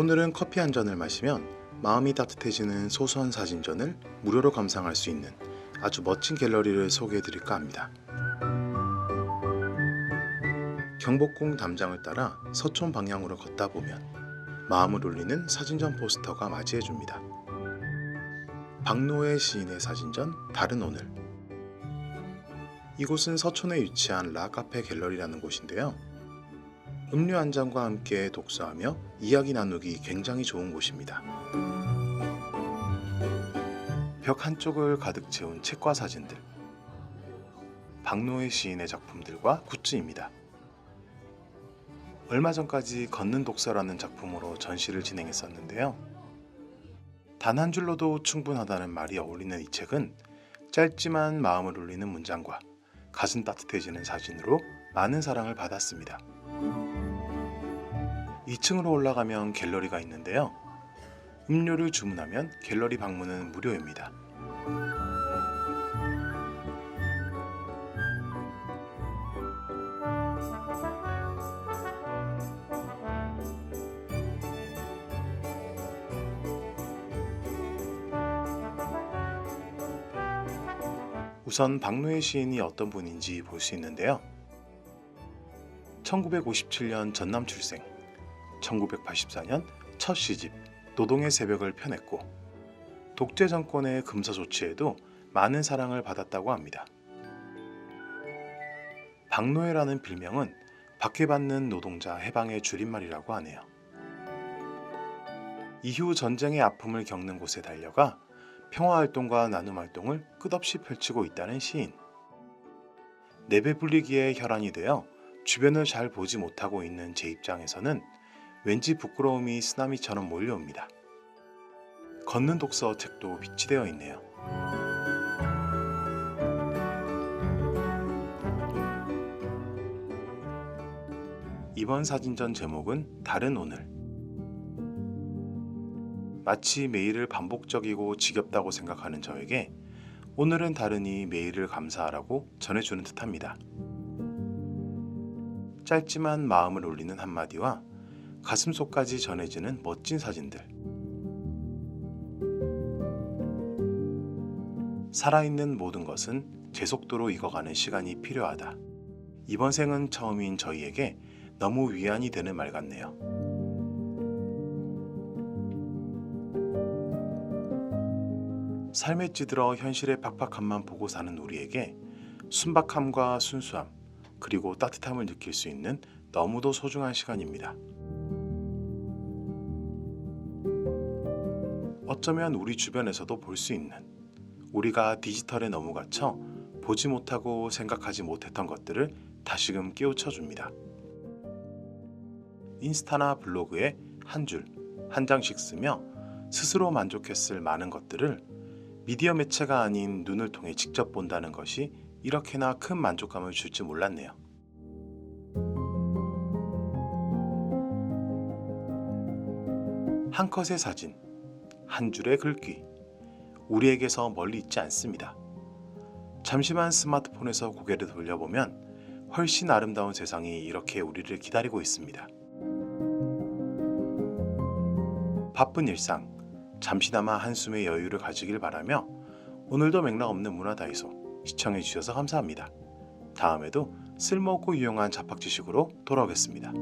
오늘은 커피 한 잔을 마시면 마음이 따뜻해지는 소소한 사진전을 무료로 감상할 수 있는 아주 멋진 갤러리를 소개해 드릴까 합니다. 경복궁 담장을 따라 서촌 방향으로 걷다 보면 마음을 울리는 사진전 포스터가 맞이해 줍니다. 박노해 시인의 사진전 다른 오늘 이곳은 서촌에 위치한 라 카페 갤러리라는 곳인데요. 음료 한 잔과 함께 독서하며 이야기 나누기 굉장히 좋은 곳입니다. 벽 한쪽을 가득 채운 책과 사진들, 박노해 시인의 작품들과 굿즈입니다. 얼마 전까지 걷는 독서라는 작품으로 전시를 진행했었는데요. 단 한 줄로도 충분하다는 말이 어울리는 이 책은 짧지만 마음을 울리는 문장과 가슴 따뜻해지는 사진으로 많은 사랑을 받았습니다. 2층으로 올라가면 갤러리가 있는데요. 음료를 주문하면 갤러리 방문은 무료입니다. 우선 박노해 시인이 어떤 분인지 볼 수 있는데요. 1957년 전남 출생, 1984년 첫 시집 노동의 새벽을 펴냈고 독재 정권의 금서 조치에도 많은 사랑을 받았다고 합니다. 박노해라는 빌명은 박해받는 노동자 해방의 줄임말이라고 하네요. 이후 전쟁의 아픔을 겪는 곳에 달려가 평화활동과 나눔활동을 끝없이 펼치고 있다는 시인. 내배 불리기에 혈안이 되어 주변을 잘 보지 못하고 있는 제 입장에서는 왠지 부끄러움이 쓰나미처럼 몰려옵니다. 걷는 독서 책도 비치되어 있네요. 이번 사진전 제목은 다른 오늘. 마치 매일을 반복적이고 지겹다고 생각하는 저에게 오늘은 다르니 매일을 감사하라고 전해주는 듯합니다. 짧지만 마음을 울리는 한마디와 가슴속까지 전해지는 멋진 사진들. 살아있는 모든 것은 제 속도로 익어가는 시간이 필요하다. 이번 생은 처음인 저희에게 너무 위안이 되는 말 같네요. 삶에 찌들어 현실의 팍팍함만 보고 사는 우리에게 순박함과 순수함, 그리고 따뜻함을 느낄 수 있는 너무도 소중한 시간입니다. 어쩌면 우리 주변에서도 볼 수 있는 우리가 디지털에 너무 갇혀 보지 못하고 생각하지 못했던 것들을 다시금 깨우쳐 줍니다. 인스타나 블로그에 한 줄, 한 장씩 쓰며 스스로 만족했을 많은 것들을 미디어 매체가 아닌 눈을 통해 직접 본다는 것이 이렇게나 큰 만족감을 줄지 몰랐네요. 한 컷의 사진, 한 줄의 글귀, 우리에게서 멀리 있지 않습니다. 잠시만 스마트폰에서 고개를 돌려보면 훨씬 아름다운 세상이 이렇게 우리를 기다리고 있습니다. 바쁜 일상, 잠시나마 한숨의 여유를 가지길 바라며 오늘도 맥락 없는 문화다이소 시청해 주셔서 감사합니다. 다음에도 쓸모없고 유용한 잡학 지식으로 돌아오겠습니다.